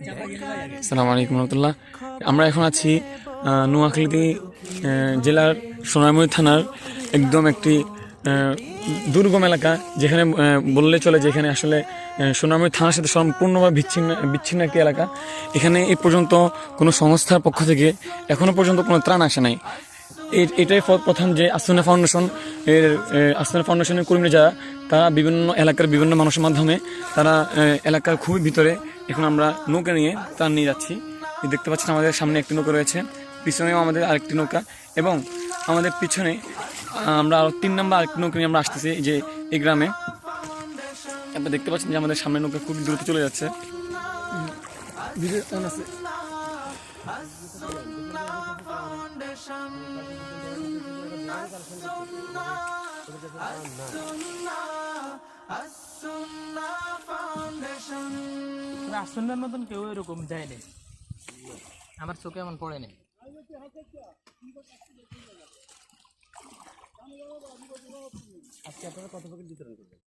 আসসালামু আলাইকুম রহমতুল্লাহ। আমরা এখন আছি নোয়াখালীতে নোয়াখালী জেলার সোনারমুড়ি থানার একদম একটি দুর্গম এলাকা, যেখানে বললে চলে যে এখানে আসলে সোনাময় থানার সাথে সম্পূর্ণভাবে বিচ্ছিন্ন বিচ্ছিন্ন একটি এলাকা। এখানে এ পর্যন্ত কোনো সংস্থার পক্ষ থেকে এখনও পর্যন্ত কোনো ত্রাণ আসে নাই। এটাই প্রথম যে আসনা ফাউন্ডেশন এর আসনা ফাউন্ডেশনের কর্মীরা যারা, তারা বিভিন্ন এলাকার বিভিন্ন মানুষের মাধ্যমে তারা এলাকার খুবই ভিতরে এখন আমরা নৌকা নিয়ে ত্রাণ নিয়ে যাচ্ছি। দেখতে পাচ্ছেন আমাদের সামনে একটি নৌকা রয়েছে, পিছনেও আমাদের আরেকটি নৌকা এবং আমাদের পিছনে, আমরা আরও তিন নম্বর আরেকটি নৌকা নিয়ে আমরা আসতেছি যে এই গ্রামে। আপনারা দেখতে পাচ্ছেন যে আমাদের সামনে নৌকা খুব দ্রুত চলে যাচ্ছে। আসন্নার মতন কেউ এরকম দেয়নি আমার চোখে এমন পড়েনি আজকে আপনারা কত প্যাকেট বিতরণ করবেন?